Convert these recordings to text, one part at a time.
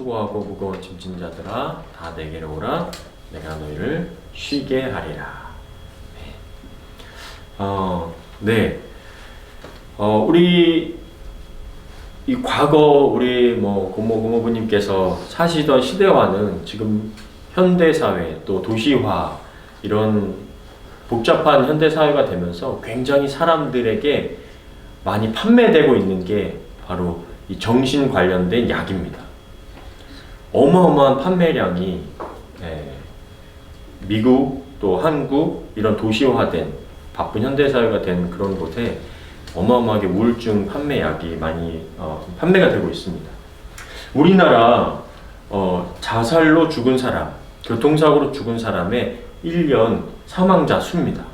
수고하고 무거운 짐진 자들아 다 내게로 오라 내가 너희를 쉬게 하리라. 네. 어, 네. 어, 우리 이 과거 우리 뭐 고모 고모부님께서 사시던 시대와는 지금 현대 사회 또 도시화 이런 복잡한 현대 사회가 되면서 굉장히 사람들에게 많이 판매되고 있는 게 바로 이 정신 관련된 약입니다. 어마어마한 판매량이 예, 미국 또 한국 이런 도시화된 바쁜 현대 사회가 된 그런 곳에 어마어마하게 우울증 판매약이 많이 어, 판매가 되고 있습니다. 우리나라 어, 자살로 죽은 사람, 교통사고로 죽은 사람의 1년 사망자 수입니다.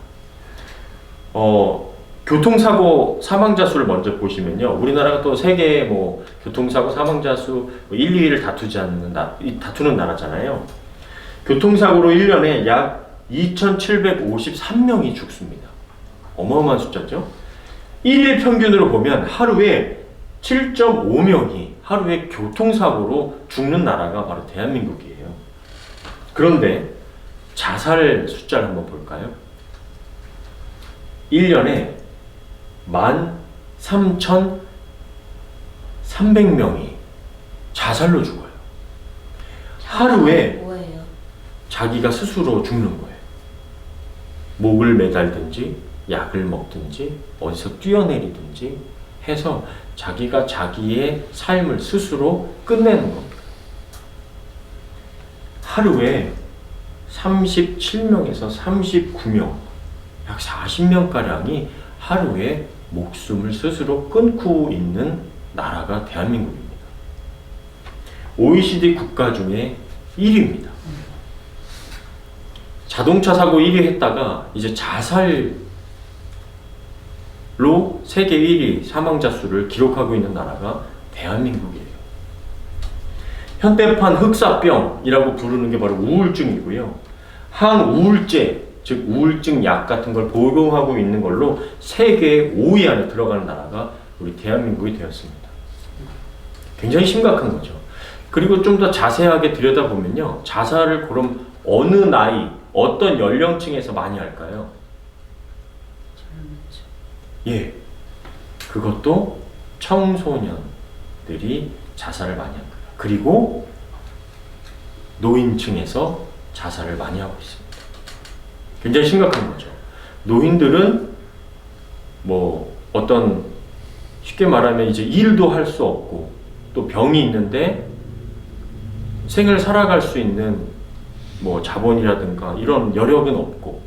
어, 교통사고 사망자 수를 먼저 보시면요. 우리나라가 또 세계 뭐 교통사고 사망자 수 1, 2위를 다투지 않는 나, 이- 다투는 나라잖아요. 교통사고로 1년에 약 2,753명이 죽습니다. 어마어마한 숫자죠. 1일 평균으로 보면 하루에 7.5명이 하루에 교통사고로 죽는 나라가 바로 대한민국이에요. 그런데 자살 숫자를 한번 볼까요? 1년에 13,300명이 자살로 죽어요. 하루에 뭐예요? 자기가 스스로 죽는 거예요. 목을 매달든지 약을 먹든지 어디서 뛰어내리든지 해서 자기가 자기의 삶을 스스로 끝내는 겁니다. 하루에 37명에서 39명, 약 40명가량이 하루에 목숨을 스스로 끊고 있는 나라가 대한민국입니다. OECD 국가 중에 1위입니다. 자동차 사고 1위 했다가 이제 자살로 세계 1위 사망자 수를 기록하고 있는 나라가 대한민국이에요. 현대판 흑사병이라고 부르는 게 바로 우울증이고요. 항우울제, 즉 우울증 약 같은 걸 복용하고 있는 걸로 세계 5위 안에 들어가는 나라가 우리 대한민국이 되었습니다. 굉장히 심각한 거죠. 그리고 좀 더 자세하게 들여다보면요. 자살을 그럼 어느 나이, 어떤 연령층에서 많이 할까요? 예. 그것도 청소년들이 자살을 많이 합니다. 그리고 노인층에서 자살을 많이 하고 있습니다. 굉장히 심각한 거죠. 노인들은 뭐 어떤 쉽게 말하면 이제 일도 할 수 없고 또 병이 있는데 생을 살아갈 수 있는 뭐 자본이라든가 이런 여력은 없고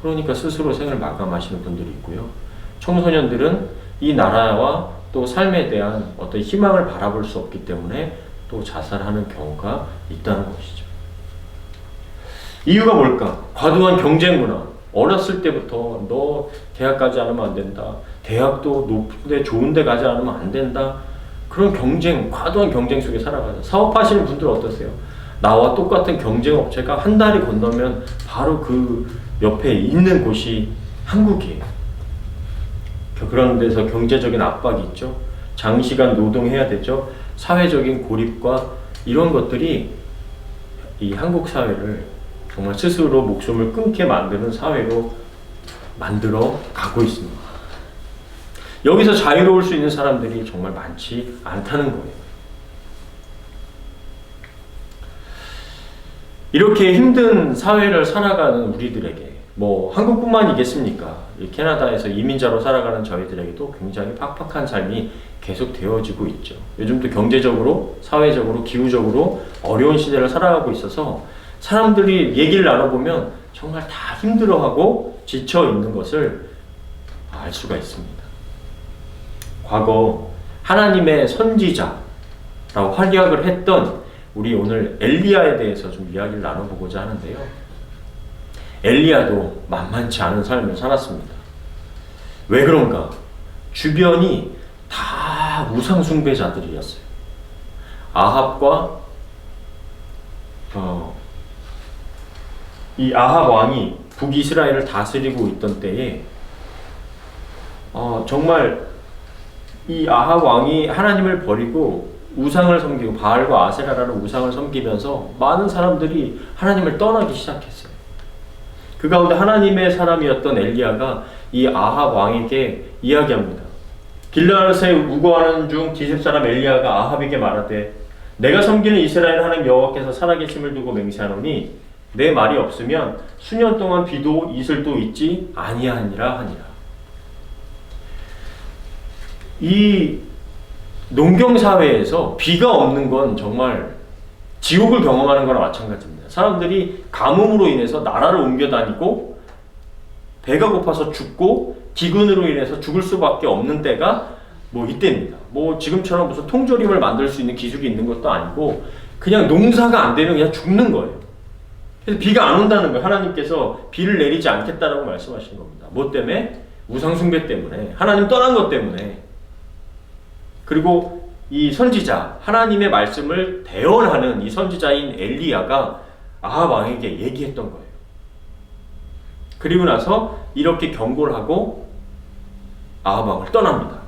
그러니까 스스로 생을 마감하시는 분들이 있고요. 청소년들은 이 나라와 또 삶에 대한 어떤 희망을 바라볼 수 없기 때문에 또 자살하는 경우가 있다는 것이죠. 이유가 뭘까? 과도한 경쟁 문화. 어렸을 때부터 너 대학 가지 않으면 안 된다. 대학도 높은데 좋은데 가지 않으면 안 된다. 그런 경쟁, 과도한 경쟁 속에 살아가죠. 사업하시는 분들 어떠세요? 나와 똑같은 경쟁 업체가 한 달이 건너면 바로 그 옆에 있는 곳이 한국이에요. 그런 데서 경제적인 압박이 있죠. 장시간 노동해야 되죠. 사회적인 고립과 이런 것들이 이 한국 사회를 정말 스스로 목숨을 끊게 만드는 사회로 만들어 가고 있습니다. 여기서 자유로울 수 있는 사람들이 정말 많지 않다는 거예요. 이렇게 힘든 사회를 살아가는 우리들에게 뭐 한국뿐만이겠습니까? 이 캐나다에서 이민자로 살아가는 저희들에게도 굉장히 팍팍한 삶이 계속 되어지고 있죠. 요즘도 경제적으로, 사회적으로, 기후적으로 어려운 시대를 살아가고 있어서 사람들이 얘기를 나눠보면 정말 다 힘들어하고 지쳐 있는 것을 알 수가 있습니다. 과거 하나님의 선지자라고 활약을 했던 우리 오늘 엘리야에 대해서 좀 이야기를 나눠보고자 하는데요. 엘리야도 만만치 않은 삶을 살았습니다. 왜 그런가? 주변이 다 우상 숭배자들이었어요. 아합과 어, 이 아합 왕이 북이스라엘을 다스리고 있던 때에 어, 정말 이 아합 왕이 하나님을 버리고 우상을 섬기고 바알과 아세라라는 우상을 섬기면서 많은 사람들이 하나님을 떠나기 시작했어요. 그 가운데 하나님의 사람이었던 엘리야가 이 아합 왕에게 이야기합니다. 길라앗에 우거하는 중 디셉 사람 엘리야가 아합에게 말하되 내가 섬기는 이스라엘 하나님 여호와께서 살아계심을 두고 맹세하노니 내 말이 없으면 수년 동안 비도 이슬도 있지 아니하니라 하니라. 이 농경 사회에서 비가 없는 건 정말 지옥을 경험하는 거나 마찬가지입니다. 사람들이 가뭄으로 인해서 나라를 옮겨 다니고 배가 고파서 죽고 기근으로 인해서 죽을 수밖에 없는 때가 뭐 이때입니다. 뭐 지금처럼 무슨 통조림을 만들 수 있는 기술이 있는 것도 아니고 그냥 농사가 안 되면 그냥 죽는 거예요. 그래서 비가 안 온다는 거예요. 하나님께서 비를 내리지 않겠다라고 말씀하신 겁니다. 뭐 때문에? 우상숭배 때문에. 하나님 떠난 것 때문에. 그리고 이 선지자, 하나님의 말씀을 대언하는 이 선지자인 엘리야가 아합 왕에게 얘기했던 거예요. 그리고 나서 이렇게 경고를 하고 아합 왕을 떠납니다.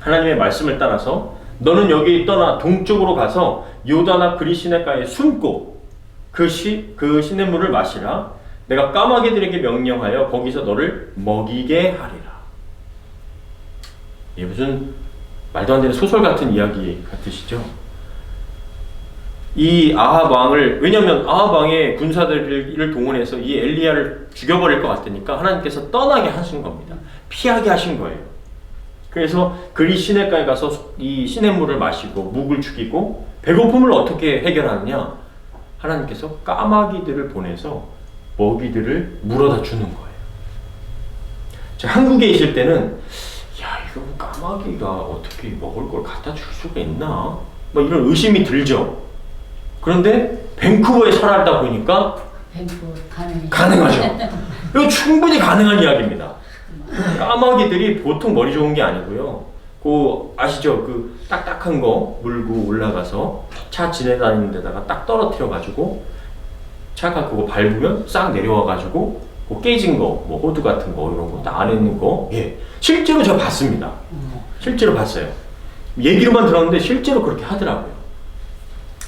하나님의 말씀을 따라서 너는 여기 떠나 동쪽으로 가서 요다나 그리시네가에 숨고 그, 시, 그 시냇물을 마시라. 내가 까마귀들에게 명령하여 거기서 너를 먹이게 하리라. 이게 무슨 말도 안 되는 소설 같은 이야기 같으시죠? 이 아합 왕을 왜냐하면 아합 왕의 군사들을 동원해서 이 엘리야를 죽여버릴 것 같으니까 하나님께서 떠나게 하신 겁니다. 피하게 하신 거예요. 그래서 그리 시내가에 가서 이 시냇물을 마시고 묵을 죽이고 배고픔을 어떻게 해결하느냐? 하나님께서 까마귀들을 보내서 먹이들을 물어다 주는 거예요. 자, 한국에 있을 때는 야 이거 까마귀가 어떻게 먹을 걸 갖다 줄 수가 있나? 뭐 이런 의심이 들죠. 그런데 밴쿠버에 살다 보니까 가능해. 가능 하죠. 이거 충분히 가능한 이야기입니다. 까마귀들이 보통 머리 좋은 게 아니고요. 그 아시죠? 그 딱딱한 거 물고 올라가서 차 지내다니는 데다가 딱 떨어뜨려 가지고 차가 그거 밟으면 싹 내려와 가지고 그 깨진 거, 뭐 호두 같은 거 이런 거, 딱 안에 있는 거, 예, 실제로 저 봤습니다. 실제로 봤어요. 얘기로만 들었는데 실제로 그렇게 하더라고요.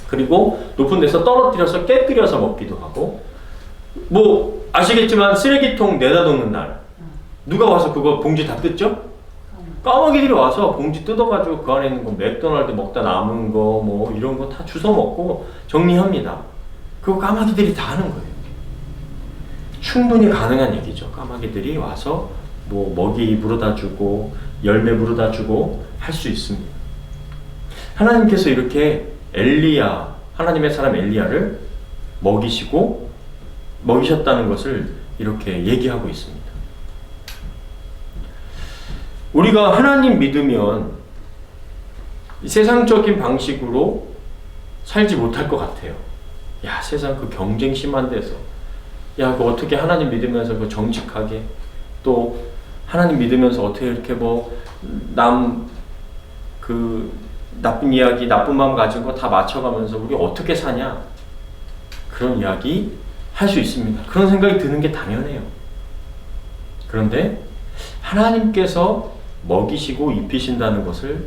그리고 높은 데서 떨어뜨려서 깨뜨려서 먹기도 하고, 뭐 아시겠지만 쓰레기통 내다 놓는 날 누가 와서 그거 봉지 다 뜯죠? 까마귀들이 와서 봉지 뜯어가지고 그 안에 있는 거 맥도날드 먹다 남은 거 뭐 이런 거 다 주워 먹고 정리합니다. 그거 까마귀들이 다 하는 거예요. 충분히 가능한 얘기죠. 까마귀들이 와서 뭐 먹이 물어다 주고 열매 물어다 주고 할 수 있습니다. 하나님께서 이렇게 엘리야 하나님의 사람 엘리야를 먹이시고 먹이셨다는 것을 이렇게 얘기하고 있습니다. 우리가 하나님 믿으면 이 세상적인 방식으로 살지 못할 것 같아요. 야, 세상 그 경쟁 심한 데서. 야, 그 어떻게 하나님 믿으면서 그 정직하게 또 하나님 믿으면서 어떻게 이렇게 뭐 남 그 나쁜 이야기, 나쁜 마음 가진 거 다 맞춰가면서 우리 어떻게 사냐? 그런 이야기 할 수 있습니다. 그런 생각이 드는 게 당연해요. 그런데 하나님께서 먹이시고 입히신다는 것을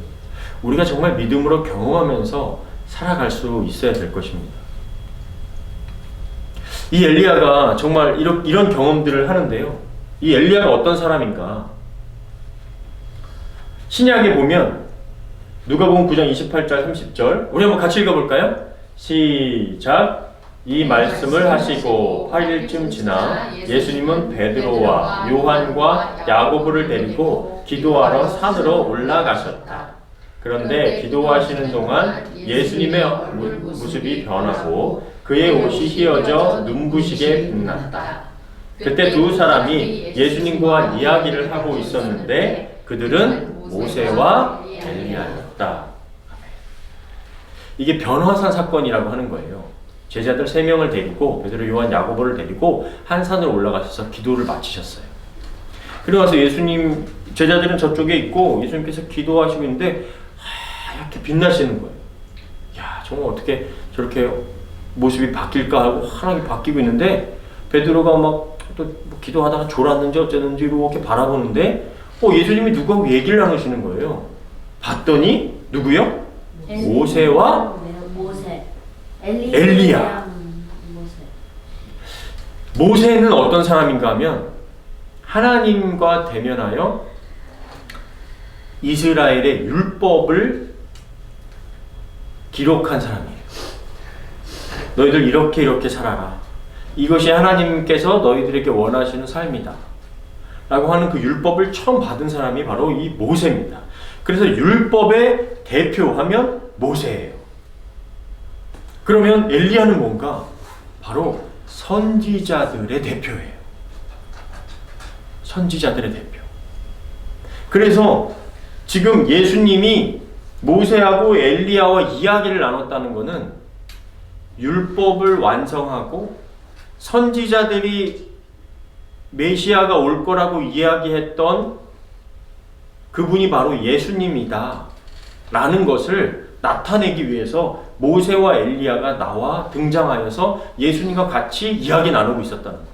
우리가 정말 믿음으로 경험하면서 살아갈 수 있어야 될 것입니다. 이 엘리야가 정말 이런, 이런 경험들을 하는데요. 이 엘리야가 어떤 사람인가? 신약에 보면 누가복음 9장 28절 30절 우리 한번 같이 읽어볼까요? 시작 이 말씀을 하시고 8일쯤 지나 예수님은 베드로와 요한과 야고보를 데리고 기도하러 산으로 올라가셨다. 그런데 기도하시는 동안 예수님의 모- 모습이 변하고 그의 옷이 휘어져 눈부시게 빛났다. 그때 두 사람이 예수님과 이야기를 하고 있었는데 그들은 모세와 엘리야였다. 이게 변화산 사건이라고 하는 거예요. 제자들 세 명을 데리고 베드로, 요한, 야고보를 데리고 한 산으로 올라가셔서 기도를 마치셨어요. 그리고 나서 예수님 제자들은 저쪽에 있고 예수님께서 기도하시고 있는데 하얗게 빛나시는 거예요. 야 정말 어떻게 저렇게 모습이 바뀔까 하고 환하게 바뀌고 있는데 베드로가 막또 뭐 기도하다가 졸았는지 어쨌는지 이렇게 바라보는데 어 예수님이 누구하고 얘기를 나누시는 거예요. 봤더니 누구요? 모세와 모세 엘리 엘리야. 모세 모세는 어떤 사람인가 하면 하나님과 대면하여 이스라엘의 율법을 기록한 사람이에요. 너희들 이렇게 이렇게 살아라. 이것이 하나님께서 너희들에게 원하시는 삶이다. 라고 하는 그 율법을 처음 받은 사람이 바로 이 모세입니다. 그래서 율법의 대표하면 모세예요. 그러면 엘리야는 뭔가? 바로 선지자들의 대표예요. 선지자들의 대표. 그래서 지금 예수님이 모세하고 엘리야와 이야기를 나눴다는 것은 율법을 완성하고 선지자들이 메시아가 올 거라고 이야기했던 그분이 바로 예수님이다. 라는 것을 나타내기 위해서 모세와 엘리야가 나와 등장하여서 예수님과 같이 이야기 나누고 있었다는 거예요.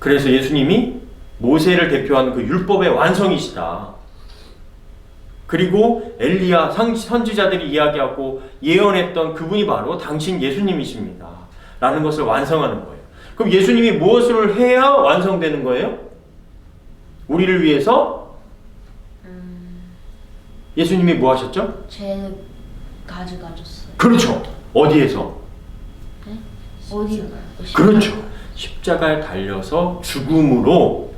그래서 예수님이 모세를 대표하는 그 율법의 완성이시다. 그리고 엘리야 상- 선지자들이 이야기하고 예언했던 그분이 바로 당신 예수님이십니다. 라는 것을 완성하는 거예요. 그럼 예수님이 무엇을 해야 완성되는 거예요? 우리를 위해서 예수님이 뭐 하셨죠? 죄 가져가줬어요 그렇죠. 어디에서? 어디 그렇죠. 십자가에 달려서 죽음으로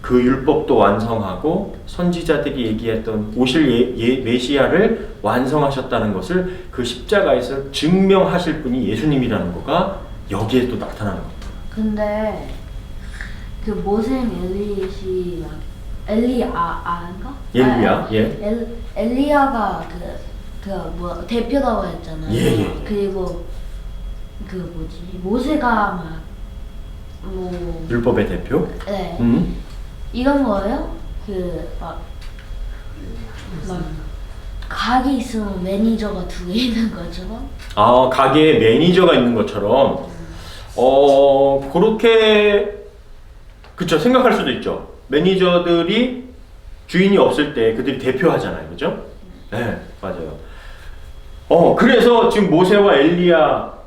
그 율법도 완성하고 선지자들이 얘기했던 오실 예, 예- 메시아를 완성하셨다는 것을 그 십자가에서 증명하실 분이 예수님이라는 거가 여기에 또 나타나는 겁니다. 근데 그 모셈 엘리시 막 엘리 아 아인가? 엘리야, 아, 예. 엘 엘리야가 그 그 뭐 대표라고 했잖아요. 예, 예. 그리고 그 뭐지 모세가 막뭐 율법의 대표. 네. 음. 이런 거예요? 그막막 가게 있으면 매니저가 두 개 있는 것처럼? 아 가게에 매니저가 있는 것처럼 어 그렇게 그쵸 생각할 수도 있죠. 매니저들이 주인이 없을 때 그들이 대표하잖아요, 그죠? 네 맞아요. 어 그래서 지금 모세와 엘리야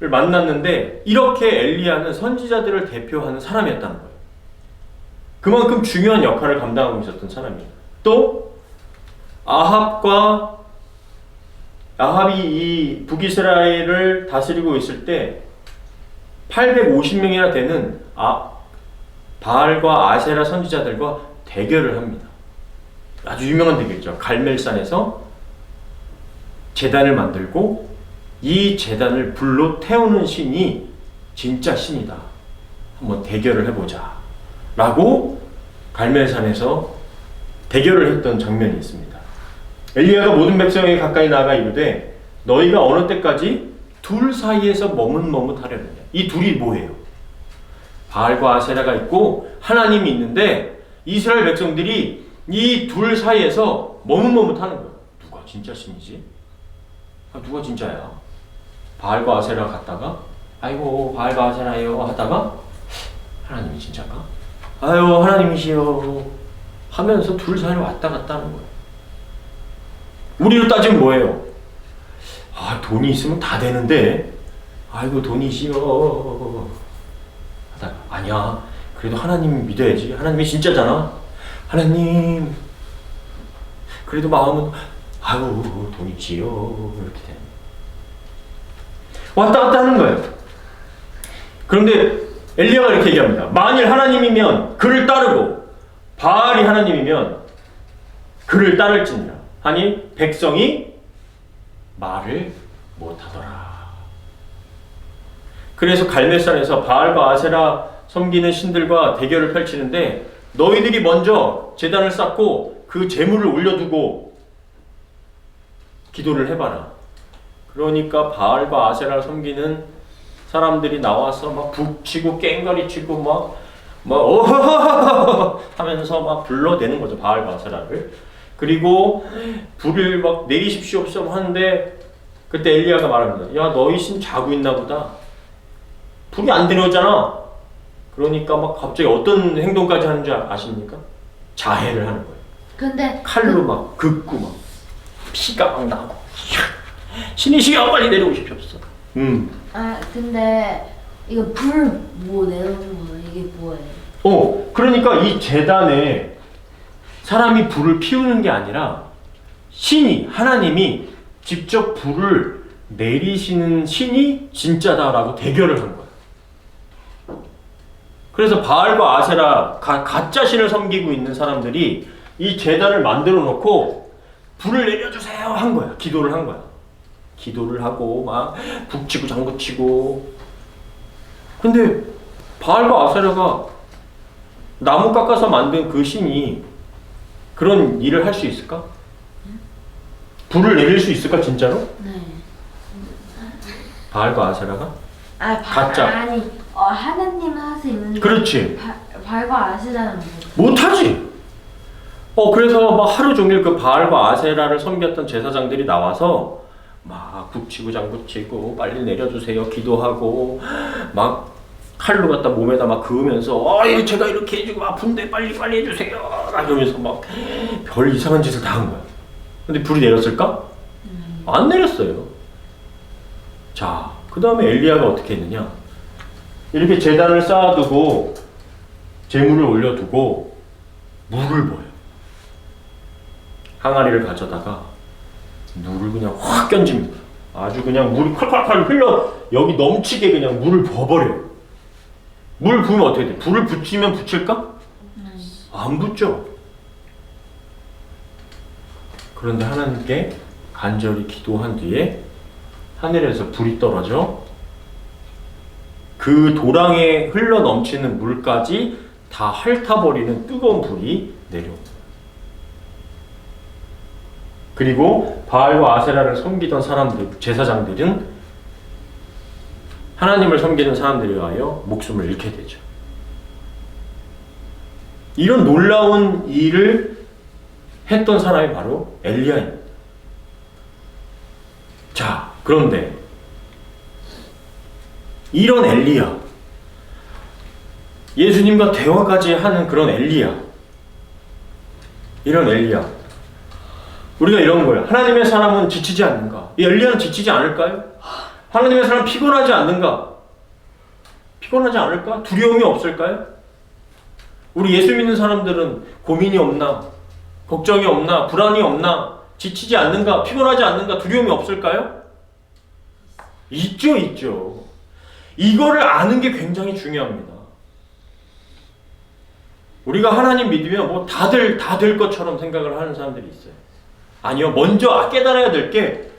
를 만났는데 이렇게 엘리야는 선지자들을 대표하는 사람이었다는 거예요. 그만큼 중요한 역할을 감당하고 있었던 사람이에요. 또 아합과 아합이 이 북이스라엘을 다스리고 있을 때 850명이나 되는 아, 바알과 아세라 선지자들과 대결을 합니다. 아주 유명한 대결이죠. 갈멜산에서 재단을 만들고 이 재단을 불로 태우는 신이 진짜 신이다. 한번 대결을 해보자. 라고 갈멜산에서 대결을 했던 장면이 있습니다. 엘리야가 모든 백성에게 가까이 나가 이르되 너희가 어느 때까지 둘 사이에서 머뭇머뭇하려느냐 이 둘이 뭐예요? 바알과 아세라가 있고 하나님이 있는데 이스라엘 백성들이 이 둘 사이에서 머뭇머뭇하는 거예요 누가 진짜 신이지? 아, 누가 진짜야? 바알과 아세라 갔다가 아이고 바알과 아세라요 하다가 하나님이 진짜가? 아유 하나님이시여 하면서 둘 사이를 왔다 갔다 하는 거예요 우리로 따지면 뭐예요? 아, 돈이 있으면 다 되는데, 아이고, 돈이 있어. 하다가, 아니야. 그래도 하나님 믿어야지. 하나님이 진짜잖아. 하나님. 그래도 마음은, 아유, 돈이지요. 이렇게 되는 왔다 갔다 하는 거예요. 그런데 엘리야가 이렇게 얘기합니다. 만일 하나님이면 그를 따르고, 바알이 하나님이면 그를 따를지니라. 하니 백성이 말을 못하더라. 그래서 갈멜산에서 바알과 아세라 섬기는 신들과 대결을 펼치는데 너희들이 먼저 재단을 쌓고 그 재물을 올려두고 기도를 해봐라. 그러니까 바알과 아세라를 섬기는 사람들이 나와서 막 북치고 깽가리 치고 막, 막, 어허허허 하면서 막 불러대는 거죠. 바알과 아세라를. 그리고 불을 막 내리십시오 하는데 그때 엘리야가 말합니다. 야 너희 신 자고 있나 보다. 불이 안 들어오잖아. 그러니까 막 갑자기 어떤 행동까지 하는 줄 아십니까? 자해를 하는 거예요. 근데 칼로 막 긋고 막 피가 막 나고 신이시여 빨리 내려오십시오. 음. 아 근데 이거 불 뭐 내놓는 거예요? 이게 뭐예요? 어, 그러니까 이 재단에 사람이 불을 피우는 게 아니라 신이 하나님이 직접 불을 내리시는 신이 진짜다라고 대결을 한 거야. 그래서 바알과 아세라 가, 가짜 신을 섬기고 있는 사람들이 이 재단을 만들어 놓고 불을 내려주세요 한 거야. 기도를 한 거야. 기도를 하고 막 북치고 장구치고 근데 바알과 아세라가 나무 깎아서 만든 그 신이 그런 일을 할 수 있을까? 불을 내릴 수 있을까 진짜로? 네. 바알과 아세라가? 아 바, 가짜. 아니 어, 하나님 할수 있는 그렇지. 바, 발과 아시라는 거. 못하지. 어 그래서 막 하루 종일 그 바알과 아세라를 섬겼던 제사장들이 나와서 막 북치고 장구치고 빨리 내려주세요 기도하고 막 칼로 갖다 몸에다 막 그으면서 아 예, 제가 이렇게 해주고 아픈데 빨리 빨리 해주세요 막 이러면서 막 별 이상한 짓을 다 한 거야. 근데 불이 내렸을까? 안 내렸어요. 자, 그 다음에 엘리야가 어떻게 했느냐? 이렇게 재단을 쌓아두고 재물을 올려두고 물을 부어요. 항아리를 가져다가 물을 그냥 확 견집니다. 아주 그냥 물이 콸콸콸 흘러 여기 넘치게 그냥 물을 부어버려요. 물 부으면 어떻게 돼? 불을 붙이면 붙일까? 안 붙죠. 그런데 하나님께 간절히 기도한 뒤에 하늘에서 불이 떨어져 그 도랑에 흘러 넘치는 물까지 다 핥아버리는 뜨거운 불이 내려옵니다. 그리고 바알과 아세라를 섬기던 사람들, 제사장들은 하나님을 섬기는 사람들에 의하여 목숨을 잃게 되죠. 이런 놀라운 일을 했던 사람이 바로 엘리야입니다. 자, 그런데 이런 엘리야, 예수님과 대화까지 하는 그런 엘리야, 이런 엘리야, 우리가 이런 거예요. 하나님의 사람은 지치지 않는가? 이 엘리야는 지치지 않을까요? 하나님의 사람 피곤하지 않는가? 피곤하지 않을까? 두려움이 없을까요? 우리 예수 믿는 사람들은 고민이 없나? 걱정이 없나? 불안이 없나? 지치지 않는가? 피곤하지 않는가? 두려움이 없을까요? 있죠, 있죠. 이거를 아는 게 굉장히 중요합니다. 우리가 하나님 믿으면 뭐 다들 다될 것처럼 생각을 하는 사람들이 있어요. 아니요, 먼저 깨달아야 될 게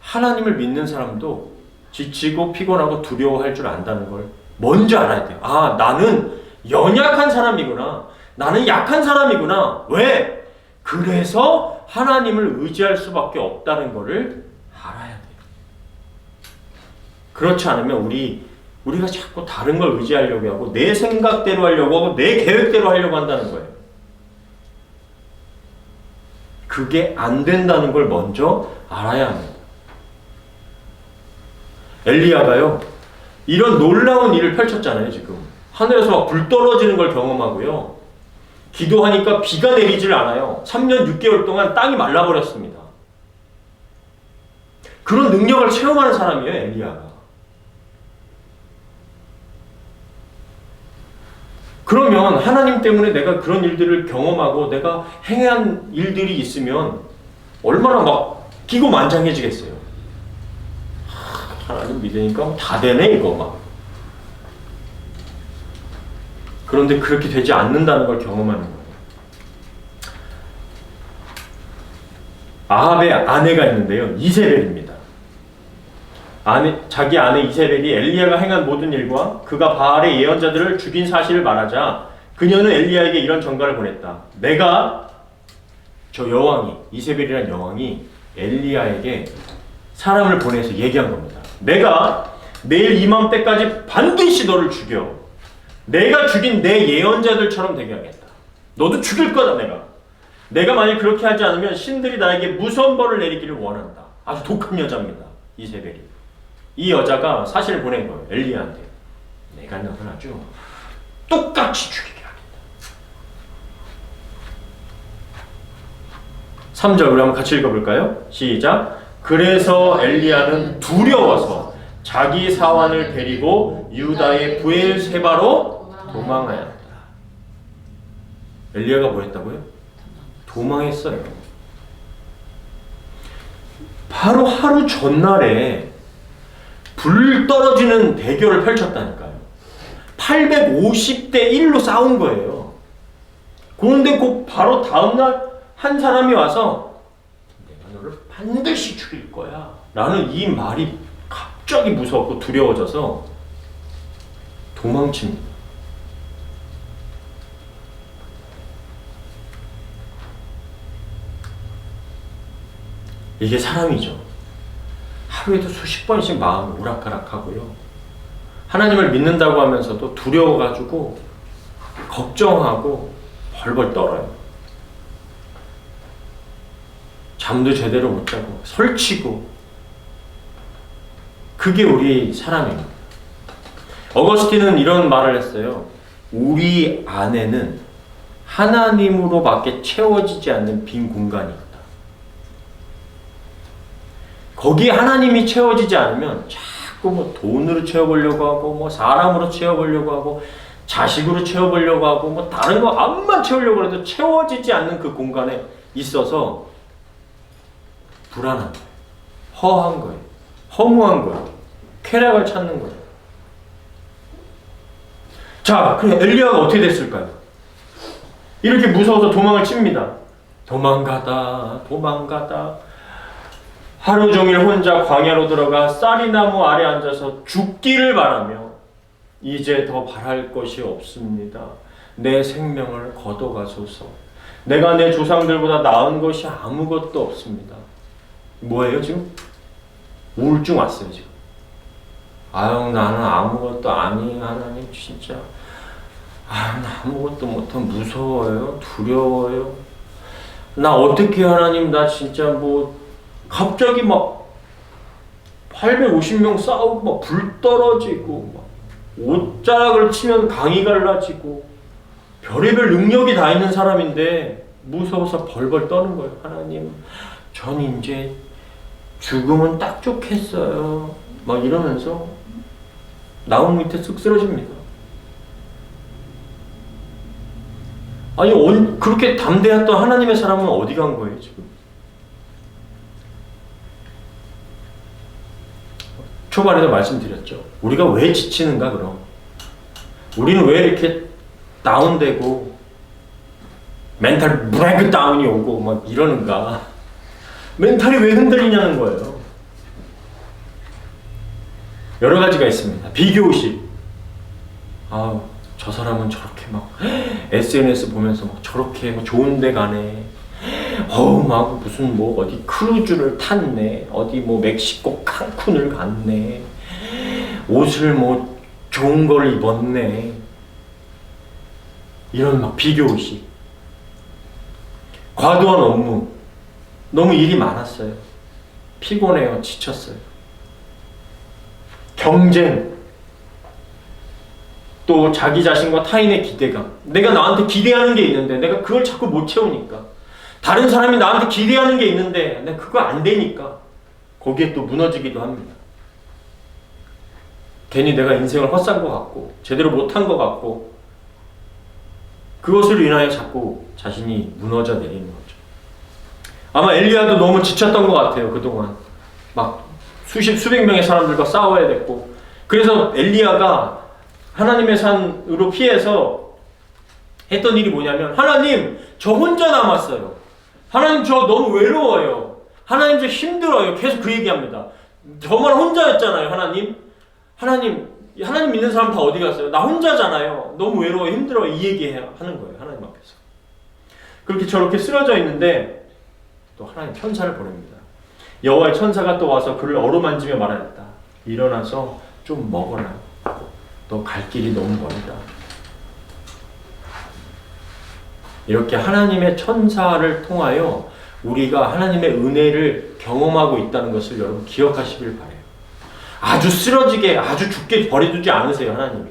하나님을 믿는 사람도 지치고 피곤하고 두려워할 줄 안다는 걸 먼저 알아야 돼요. 아, 나는 연약한 사람이구나. 나는 약한 사람이구나. 왜? 그래서 하나님을 의지할 수밖에 없다는 것을 알아야 돼요. 그렇지 않으면 우리 우리가 자꾸 다른 걸 의지하려고 하고 내 생각대로 하려고 하고 내 계획대로 하려고 한다는 거예요. 그게 안 된다는 걸 먼저 알아야 합니다. 엘리야가요. 이런 놀라운 일을 펼쳤잖아요, 지금. 하늘에서 막 불 떨어지는 걸 경험하고요. 기도하니까 비가 내리질 않아요. 3년 6개월 동안 땅이 말라버렸습니다. 그런 능력을 체험하는 사람이에요, 엘리야가. 그러면 하나님 때문에 내가 그런 일들을 경험하고 내가 행한 일들이 있으면 얼마나 막 기고만장해지겠어요. 하, 하나님 믿으니까 뭐다 되네 이거 막. 그런데 그렇게 되지 않는다는 걸 경험하는 거예요. 아합의 아내가 있는데요. 이세벨입니다. 아내, 자기 아내 이세벨이 엘리야가 행한 모든 일과 그가 바알의 예언자들을 죽인 사실을 말하자 그녀는 엘리야에게 이런 전가를 보냈다. 내가 저 여왕이 이세벨이란 여왕이 엘리야에게 사람을 보내서 얘기한 겁니다. 내가 내일 이맘때까지 반드시 너를 죽여. 내가 죽인 내 예언자들처럼 되게 하겠다. 너도 죽일 거다 내가. 내가 만약 그렇게 하지 않으면 신들이 나에게 무서운 벌을 내리기를 원한다. 아주 독한 여자입니다. 이세벨이. 이 여자가 사실을 보낸 거예요. 엘리야한테. 내가 아주 똑같이 죽이게 하겠다. 3절 우리 한번 같이 읽어볼까요? 시작. 그래서 엘리야는 두려워서 자기 사환을 데리고 유다의 부엘세바로 도망하였다. 엘리야가 뭐 했다고요? 도망했어요. 바로 하루 전날에 불 떨어지는 대결을 펼쳤다니까요. 850대 1로 싸운 거예요. 그런데 그 바로 다음날 한 사람이 와서 내가 너를 반드시 죽일 거야. 라는 이 말이 갑자기 무섭고 두려워져서 도망칩니다. 이게 사람이죠. 하루에도 수십 번씩 마음이 오락가락하고요. 하나님을 믿는다고 하면서도 두려워가지고 걱정하고 벌벌 떨어요. 잠도 제대로 못 자고 설치고 그게 우리 사람입니다. 어거스틴은 이런 말을 했어요. 우리 안에는 하나님으로밖에 채워지지 않는 빈 공간이 있다. 거기에 하나님이 채워지지 않으면 자꾸 뭐 돈으로 채워보려고 하고 뭐 사람으로 채워보려고 하고 자식으로 채워보려고 하고 뭐 다른 거 암만 채우려고 해도 채워지지 않는 그 공간에 있어서 불안한 거예요. 허한 거예요. 허무한 거예요. 쾌락을 찾는 거예요. 자, 그럼 엘리야가 어떻게 됐을까요? 이렇게 무서워서 도망을 칩니다. 도망가다, 도망가다. 하루 종일 혼자 광야로 들어가 쌀이나무 아래 앉아서 죽기를 바라며 이제 더 바랄 것이 없습니다. 내 생명을 걷어가소서. 내가 내 조상들보다 나은 것이 아무것도 없습니다. 뭐예요 지금? 우울증 왔어요 지금. 아유 나는 아무것도 아니 하나님 진짜. 나 아무것도 못한 무서워요 두려워요. 나 어떻게 하나님 나 진짜 뭐 갑자기 막 850명 싸우고 막 불 떨어지고 막 옷자락을 치면 강이 갈라지고 별의별 능력이 다 있는 사람인데 무서워서 벌벌 떠는 거예요. 하나님, 전 이제 죽으면 딱 좋겠어요. 막 이러면서 나무 밑에 쑥 쓰러집니다. 아니 언- 그렇게 담대했던 하나님의 사람은 어디 간 거예요 지금? 초반에도 말씀드렸죠. 우리가 왜 지치는가 그럼? 우리는 왜 이렇게 다운되고 멘탈 브레이크 다운이 오고 막 이러는가? 멘탈이 왜 흔들리냐는 거예요. 여러 가지가 있습니다. 비교의식. 아, 저 사람은 저렇게 막 SNS 보면서 막 저렇게 막 좋은 데 가네. 어우, 막 무슨 뭐 어디 크루즈를 탔네. 어디 뭐 멕시코 칸쿤을 갔네. 옷을 뭐 좋은 걸 입었네. 이런 막 비교의식. 과도한 업무. 너무 일이 많았어요. 피곤해요. 지쳤어요. 경쟁. 또 자기 자신과 타인의 기대감. 내가 나한테 기대하는 게 있는데 내가 그걸 자꾸 못 채우니까. 다른 사람이 나한테 기대하는 게 있는데 내가 그거 안 되니까 거기에 또 무너지기도 합니다. 괜히 내가 인생을 헛산 것 같고 제대로 못한 것 같고 그것으로 인하여 자꾸 자신이 무너져 내리는 거죠. 아마 엘리야도 너무 지쳤던 것 같아요 그동안 막 수십 수백 명의 사람들과 싸워야 됐고 그래서 엘리야가 하나님의 산으로 피해서 했던 일이 뭐냐면 하나님 저 혼자 남았어요. 하나님 저 너무 외로워요. 하나님 저 힘들어요. 계속 그 얘기합니다. 저만 혼자였잖아요, 하나님. 하나님, 하나님 믿는 사람 다 어디 갔어요? 나 혼자잖아요. 너무 외로워, 힘들어. 이 얘기 하는 거예요, 하나님 앞에서. 그렇게 저렇게 쓰러져 있는데 또 하나님 천사를 보냅니다. 여호와의 천사가 또 와서 그를 어루만지며 말하였다. 일어나서 좀 먹어라. 너 갈 길이 너무 멀다. 이렇게 하나님의 천사를 통하여 우리가 하나님의 은혜를 경험하고 있다는 것을 여러분 기억하시길 바래요. 아주 쓰러지게 아주 죽게 버려두지 않으세요 하나님이.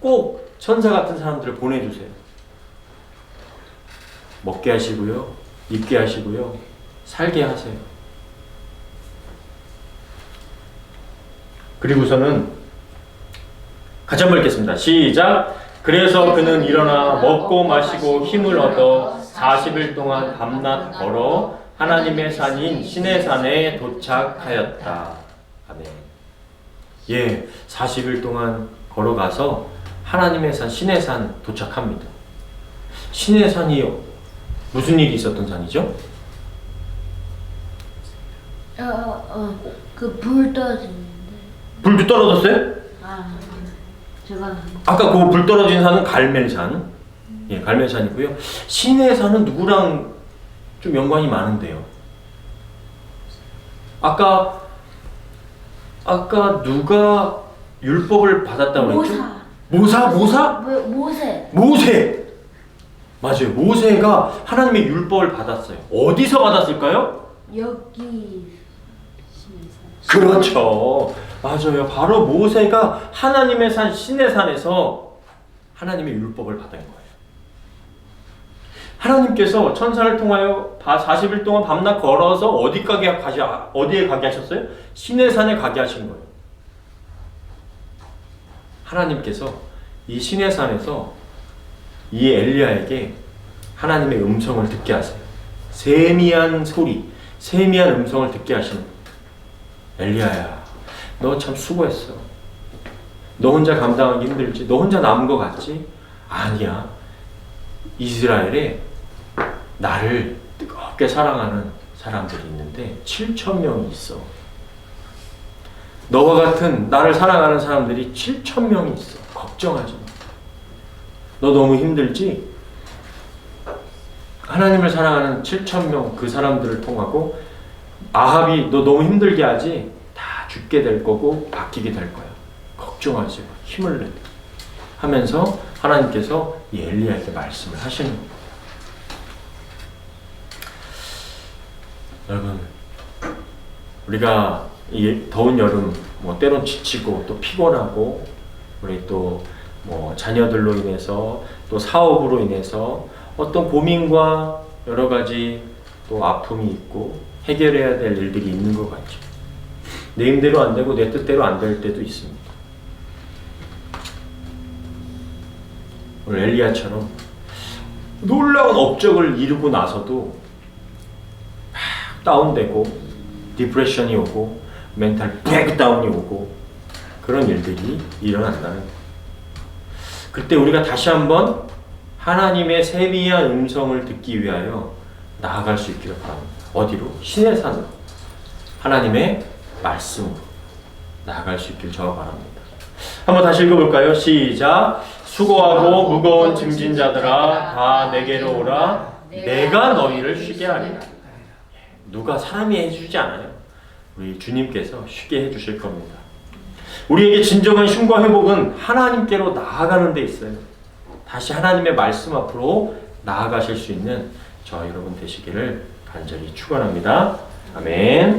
꼭 천사 같은 사람들을 보내주세요. 먹게 하시고요, 입게 하시고요, 살게 하세요. 그리고서는 같이 한번 읽겠습니다. 시작. 그래서 그는 일어나 먹고 마시고 힘을 얻어 40일 동안 밤낮 걸어 하나님의 산인 신의 산에 도착하였다. 아멘. 예, 40일 동안 걸어가서 하나님의 산 신의 산 도착합니다. 신의 산이요. 무슨 일이 있었던 산이죠? 어 어 그 불 떨어지는데 불도 떨어졌어요? 아 제가 아까 그 불 떨어진 산은 갈멜산. 예, 갈멜산이고요. 신의 산은 누구랑 좀 연관이 많은데요. 아까 아까 누가 율법을 받았다고 그랬죠? 모사 모사, 모사? 모, 모세 모세. 맞아요. 모세가 하나님의 율법을 받았어요. 어디서 받았을까요? 여기 그렇죠. 맞아요. 바로 모세가 하나님의 산 신의 산에서 하나님의 율법을 받은 거예요. 하나님께서 천사를 통하여 40일 동안 밤낮 걸어서 어디 가게 가시 어디에 가게 하셨어요? 신의 산에 가게 하신 거예요. 하나님께서 이 신의 산에서 이 엘리야에게 하나님의 음성을 듣게 하세요. 세미한 소리, 세미한 음성을 듣게 하시는 엘리야야, 너 참 수고했어. 너 혼자 감당하기 힘들지? 너 혼자 남은 것 같지? 아니야. 이스라엘에 나를 뜨겁게 사랑하는 사람들이 있는데 7천 명이 있어. 너와 같은 나를 사랑하는 사람들이 7천 명이 있어. 걱정하지 마. 너 너무 힘들지? 하나님을 사랑하는 7천 명 그 사람들을 통하고 아합이 너 너무 힘들게 하지? 다 죽게 될 거고 바뀌게 될 거야. 걱정하지 마. 힘을 내. 하면서 하나님께서 이 엘리야에게 말씀을 하시는 거예요. 여러분, 우리가 이 더운 여름 뭐 때론 지치고 또 피곤하고 우리 또 뭐 자녀들로 인해서 또 사업으로 인해서 어떤 고민과 여러 가지 또 아픔이 있고 해결해야 될 일들이 있는 것 같죠. 내 힘대로 안 되고 내 뜻대로 안 될 때도 있습니다. 오늘 엘리야처럼 놀라운 업적을 이루고 나서도 막 다운되고 디프레션이 오고 멘탈 브레이크다운이 오고 그런 일들이 일어난다는. 그때 우리가 다시 한번 하나님의 세미한 음성을 듣기 위하여 나아갈 수 있기를 바랍니다. 어디로? 신의 산으로. 하나님의 말씀으로 나아갈 수 있길 저와 바랍니다. 한번 다시 읽어볼까요? 시작. 수고하고 무거운 짐진 자들아 다 내게로 오라. 내가 너희를 쉬게 하리라. 누가 사람이 해주지 않아요. 우리 주님께서 쉽게 해주실 겁니다. 우리에게 진정한 쉼과 회복은 하나님께로 나아가는 데 있어요. 다시 하나님의 말씀 앞으로 나아가실 수 있는 저 여러분 되시기를 간절히 축원합니다. 아멘.